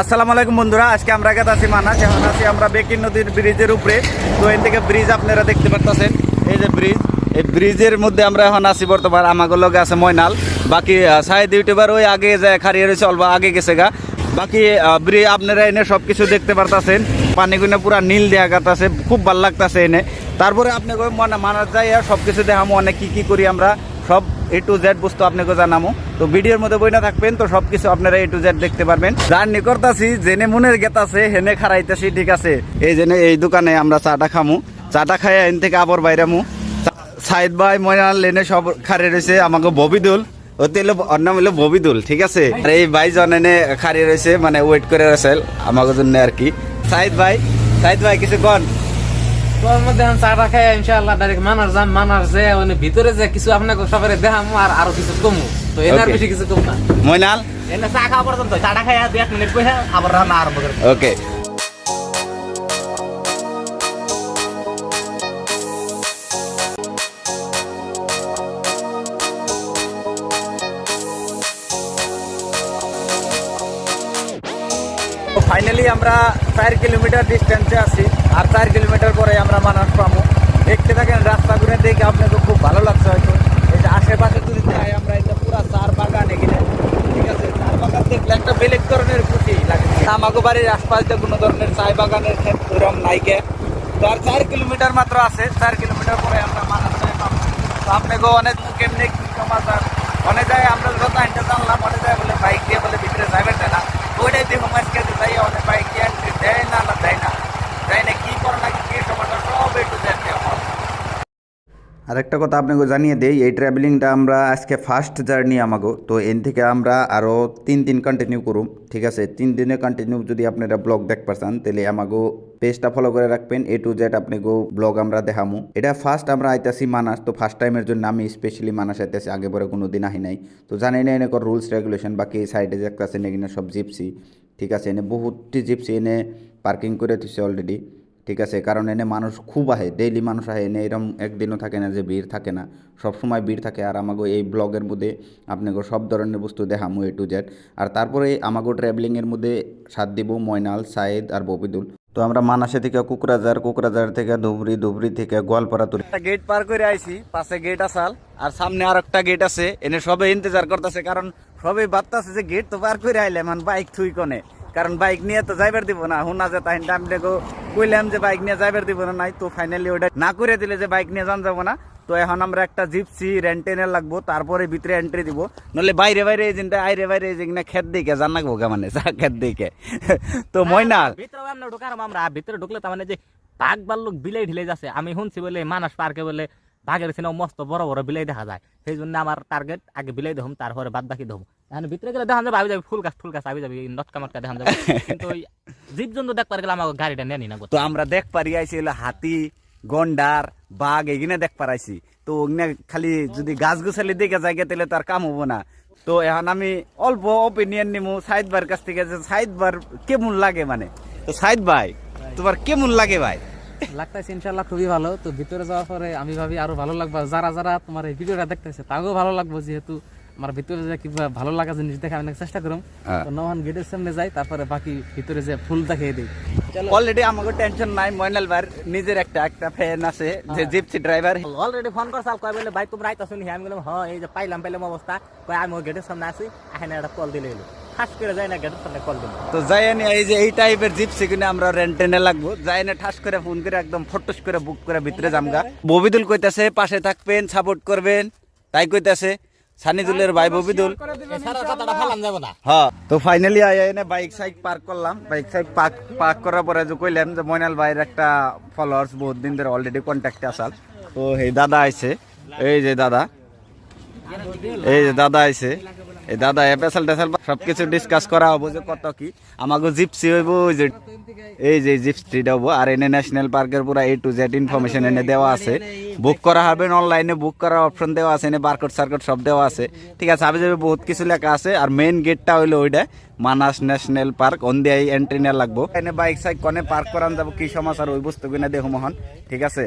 আসসালামু আলাইকুম বন্ধুরা, আজকে আমরা গেতে আছি মানাস। এখন আছি আমরা বেকির নদীর ব্রিজের উপরে। তো এখান থেকে ব্রিজ আপনারা দেখতে পারতেছেন। এই যে ব্রিজ, এই ব্রিজের মধ্যে আমরা এখন আছি বর্তমান। আমাকে লগে আছে ময়নাল। বাকি সাইড ইউটিউবার ওই আগে যায় খারিয়ে রয়েছে, অল্প আগে গেছে গা। বাকি ব্রিজ আপনারা এনে সব কিছু দেখতে পারতেছেন। পানিগুলো পুরা নীল দেয়া গাতাছে খুব ভালো লাগতাছে এনে। তারপরে আপনাকে মনে মানার যাই সব কিছু দেখামো অনেক কি কি করি আমরা। সব এ টু জেড বস্তু আপনাকে জানামো। তো ভিডিওর মধ্যে বইনা থাকবেন, তো সব কিছু আপনারা এ টু জেড দেখতে পারবেন। জার্নি করতেছি জেনে মনের গেতাছে হেনে খারাইতেছি, ঠিক আছে। এই জেনে এই দোকানে আমরা চাটা খামু। চাটা খাই এন থেকে আবার বাইরামু। সাইদ ভাই, ময়নাল, লেনে সব খারে রয়েছে, আমাকে ববিদুল। ও তেল ওর নাম হলো ববিদুল, ঠিক আছে? আর এই ভাই জন এনে খারিয়ে রয়েছে মানে ওয়েট করে রয়েছে, আমাকে জন্য আর কি। সাইদ ভাই সাইদ ভাই, কিছু কন? তোর মধ্যে এখন চাটা খাই ইনশাআল্লাহ ডাইরেক্ট মানার মানার যে মানে ভিতরে যে কিছু আপনাকে সবাই দেখামু আর আরও কিছু কমু। তো এনার. বেশি কিছু কম না। এনে চা খাওয়া পর্যন্ত চাটা খাই আর দুই এক মিনিট বসে আবার রান্না আরম্ভ করে। ওকে ফাইনালি আমরা চার কিলোমিটার ডিস্টেন্সে আছি, আর চার কিলোমিটার পরে আমরা মানাস পাবো। দেখতে থাকেন রাস্তাগুলো দেখে আপনাকে খুব ভালো লাগছে হয়তো। এই যে আশেপাশে যদি যাই, আমরা এটা পুরা চার বাগান এখানে ঠিক আছে? চার বাগান দেখলে একটা বেলেগ ধরনের খুশি লাগে। আমাকে বাড়ির আশপাশ কোনো ধরনের চায় বাগানের এরকম নাইকে তো আর চার কিলোমিটার মাত্র আছে, চার কিলোমিটার পরে আমরা মানাস পাবো। তো আপনাকে অনেক কেমনি কি সমাচার? অনেক জায়গায় আমরা যত আইনটা জানলাম, অনেক জায়গায় বলে বাইক দিয়ে বলে ভিতরে যাবেন না। ওইটাই দেখো আজকে যাই অনেক বাইক দিয়ে entry দেয় না না দেয় না দেয় না কি করে না কি সমাচার সব একটু দেখতে আমার আরেকটা কথা আপনাকে জানিয়ে দেই, এই ট্রাভেলিংটা আমরা আজকে ফার্স্ট জার্নি আমাগো, তো এন থেকে আমরা আরও তিন দিন কন্টিনিউ করুম, ঠিক আছে? তিন দিনে কন্টিনিউ যদি আপনারা ব্লগ দেখ পারছেন, তাহলে আমাগো পেজটা ফলো করে রাখবেন এ টু জেড আপনি গো ব্লগ আমরা দেখামু। এটা ফার্স্ট আমরা আইতাছি মানাস, তো ফার্স্ট টাইমের জন্য আমি স্পেশালি মানাস আইতাছি, আগে পরে কোনো দিন আহি নাই। তো জানি না এনে রুলস রেগুলেশন বাকি এই সাইডে একটা আছে এনে সব জিপসি ঠিক আছে? এনে বহুতটি জিপসি এনে পার্কিং করে দিছে অলরেডি ঠিক আছে, কারণ এনে মানুষ খুব আহে ডেইলি মানুষ আহে, এনে এরম একদিনও থাকে না যে ভিড় থাকে না। সব সময় ভিড় থাকে আর আমাগো এই ব্লগের মধ্যে আপনাকে সব ধরনের বস্তু দেখামু এ টু জেড আর তারপরে আমাগো ট্রাভেলিংয়ের মধ্যে সাত দিব ময়নাল সাইদ আর ববিদুল। তো আমরা মানাসে থেকে কুকরাজার কুকরাজার থেকে ধুবড়ি ধুবড়ি থেকে গোয়ালপাড়া তুলি গেট পার করে আইছি, পাশে গেট আসাল, আর সামনে আর একটা গেট আছে। এনে সবে ইন্তজার করতেছে, কারণ সবে বার্তাছে যে গেট তো পার করে আইলে মানে বাইক থুই কনে? কারণ বাইক নিয়ে তো যাইবার দিব না, হুনা যে তাই আমি দেখো কইলাম যে বাইক নিয়ে যাইবার দিব না, নাই তো ফাইনালি ওটা না করে দিলে যে বাইক নিয়ে যান যাব না। তো এখন আমরা একটা জিপসি রেন্টেনে লাগবো, তারপরে ভিতরে এন্ট্রি দিব। নলে বাইরে বাইরে এই জিনটা আইরে বাইরে এই জিনা খেত দিকে জান লাগবো গা মানে চা খেত দিকে। তো ময়নাল ভিতরে আমরা ঢুকার আমরা ভিতরে ঢুকলে তার মানে যে বাঘ বাল্লুক বিলাই ঢিলে যাচ্ছে। আমি শুনছি বলে, মানাস পার্কে বলে, বাঘের সিনেমা মস্ত বড় বড় বিলাই দেখা যায়। সেই জন্য আমার টার্গেট আগে বিলাই দেখুম তারপরে বাদ বাকি দেখুম এখন ভিতরে গেলে দেখা যাবে ভাবি যাবে ফুল গাছ ফুল গাছ আবি যাবে নটকা মটকা দেখা যাবে। কিন্তু ওই জীব জন্তু দেখবার গেলে আমার গাড়িটা নেনি না তো আমরা দেখ পারি আইছি হলো হাতি গন্ডার বাঘ এগুলো দেখ পারাইছি। তো ওগুলো খালি যদি গাছ গুছালি দেখে যায় তাহলে তো আর কাম হব না। তো এখন আমি অল্প ওপিনিয়ন নিমু সাইদ ভাইয়ের কাছ থেকে যে সাইদ ভাইয়ের কেমন লাগে মানে? তো সাইদ ভাই তোমার কেমন লাগে ভাই? লাগতেছে ইনশাল্লাহ খুবই ভালো। তো ভিতরে যাওয়ার পরে আমি ভাবি আরও ভালো লাগবে। যারা যারা তোমার এই ভিডিওটা দেখতেছে তাকেও ভালো লাগবে যেহেতু আমার ভিতরে যে কি ভালো লাগা জিনিস দেখে আমি চেষ্টা করুম। হ্যাঁ। নহান গেটের সামনে যাই তারপরে বাকি ভিতরে যে ফুল দেখিয়ে দিই। অলরেডি আমাকে টেনশন নাই ময়নাল ভাইয়ের নিজের একটা একটা ফ্যান আছে যে জিপসি ড্রাইভার অলরেডি ফোন করছে কয় বলে ভাই তোমরা আইতাছো নি আমি বললাম হ্যাঁ এই যে পাইলাম পাইলাম অবস্থা। কয় আমি ওই গেটের সামনে আছি এখানে একটা কল দিলে এলো ফাঁস করে যায় না গেটের সামনে কল দিল। তো যাই নি এই যে এই টাইপের জিপসি কিনে আমরা রেন্টেনে লাগবো। যাই না ঠাস করে ফোন করে একদম ফটোস করে বুক করে ভিতরে জামগা ববিদুল কইতাছে পাশে থাকবেন সাপোর্ট করবেন। তাই কইতাছে সানিদুলের ভাই ববিদুল। হ্যাঁ। তো ফাইনালি আই এনে বাইক সাইক পার্ক করলাম। বাইক সাইক পার্ক পার্ক করার পরে যে কইলাম যে ময়নাল ভাইয়ের একটা ফলোয়ার্স বহুত দিন ধরে অলরেডি কন্ট্যাক্টে আসাল তো এই দাদা আইছে। এই যে দাদা। এই যে দাদা আইছে। এই দাদা এপেসাল টেসাল সবকিছু ডিসকাস করা হব যে কত কি। আমাকে জিপসি হইব যে এই যে জিপসিটা হব। আর এনে ন্যাশনাল পার্কের পুরো এ টু জেড ইনফরমেশন এনে দেওয়া আছে। বুক করা হবে অনলাইনে বুক করার অপশন দেওয়া আছে, এনে বারকোড সার্কোড সব দেওয়া আছে। ঠিক আছে, আবে যাবে, বহুত কিছু লেখা আছে। আর মেইন গেটটা হইল ওইটা মানাস ন্যাশনাল পার্ক অন দিয়ে এন্ট্রি নেওয়া লাগবো। এনে বাইক সাইক কনে পার্ক করান যাব, কি সমাচার ওই বস্তু কিনা দেখো মোহন। ঠিক আছে?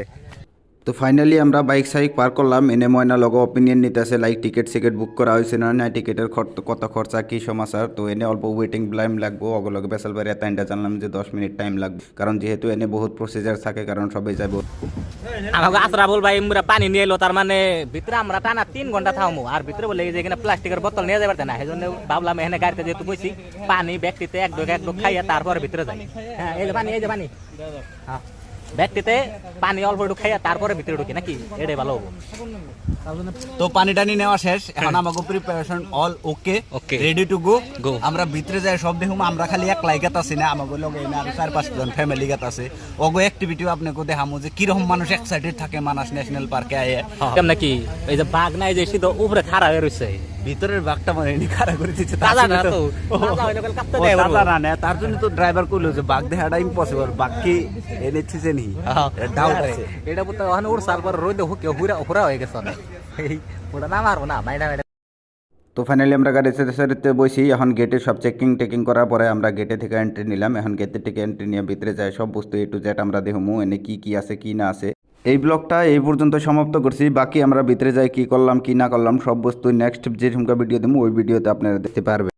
তো ফাইনালি আমরা বাইক সাইক পার করলাম। এনে ময়না লগো অপিনিয়ন নিতেছে লাইক টিকিট সিকেট বুক করা হয়েছে না না টিকিটের কত খরচা, কি সমাচার তো এনে অল্প ওয়েটিং টাইম লাগবো। অগলগে বেসাল বাড়ি টাইমটা জানলাম যে দশ মিনিট টাইম লাগবে। কারণ যেহেতু এনে বহুত প্রসিজার থাকে, কারণ সবাই যাব আমাকে আশরাফুল ভাই, মুরা পানি নিয়ে এলো, তার মানে ভিতরে আমরা টানা তিন ঘণ্টা থামো। আর ভিতরে বলে যে এখানে প্লাস্টিকের বোতল নিয়ে যাবে না সেই জন্য ভাবলাম এখানে গাড়িতে যেহেতু বসি পানি ব্যক্তিতে এক ডোক এক ডোক খাইয়া তারপরে ভিতরে যাই। হ্যাঁ এই যে পানি, এই যে পানি। হ্যাঁ। ব্যক্তিতে পানি অল্প একটু খাইয়া তারপরে ভিতরে ঢুকি নাকি? এটাই ভালো হব। তো পানি টানি নেওয়া শেষ। এখন আমাকে preparation all okay Okay. Ready to go go আমরা ভিতরে যাই সব দেখুম আমরা খালি এক লাইগাত আছি না আমাকে লগে না আরও চার পাঁচ জন ফ্যামিলি গাত আছে। ওগো অ্যাক্টিভিটিও আপনাকে দেখামো যে কীরকম মানুষ এক্সাইটেড থাকে মানাস ন্যাশনাল পার্কে আয়ে। কেমন কি? এই যে বাঘ নাই যে সিধা উপরে খাড়া হয়ে রয়েছে ভিতরের বাঘটা মানে এনে খাড়া করে দিচ্ছে তাজা না তো তাজা না না, তার জন্য তো ড্রাইভার কইলো যে বাঘ দেখাটা ইম্পসিবল বাঘ কি এনেছে যে নি ডাউট আছে। এটা বুঝতে ওখানে রোদে হুকে হুরা হুরা হয়ে গেছে। এই ওটা না মারবো না মাইনা মাইনা তো ফাইনালি আমরা গাড়ি সাথে সাথে বসি এখন গেটে সব চেকিং টেকিং করার পরে আমরা গেটে থেকে এন্ট্রি নিলাম। এখন গেটে থেকে এন্ট্রি নিয়ে ভিতরে যাই সব বস্তু এ টু জেড আমরা দেখব এনে কি কি আছে কি না আছে। এই ব্লগটা এই পর্যন্ত সমাপ্ত করছি। বাকি আমরা ভিতরে যাই, কি করলাম, কি না করলাম, সব বস্তু নেক্সট যে ঝুমকা ভিডিও দেবো, ওই ভিডিওতে আপনারা দেখতে পারবেন।